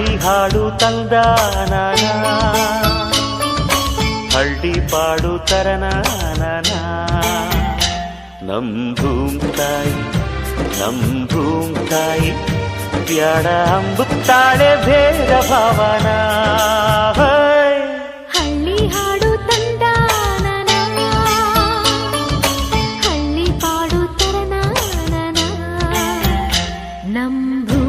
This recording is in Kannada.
ಹಳ್ಳಿ ಹಾಡು ತಂದಾನ ಹಳ್ಳಿ ಪಾಡು ತರನ ನಮ್ ಭೂಮ್ ತಾಯಿ ನಮ್ ಭೂಮ್ ತಾಯಿ ಬ್ಯಾಡ ಅಂಬುತ್ತಾಳೆ ಬೇಡ ಭಾವನ. ನಂಬು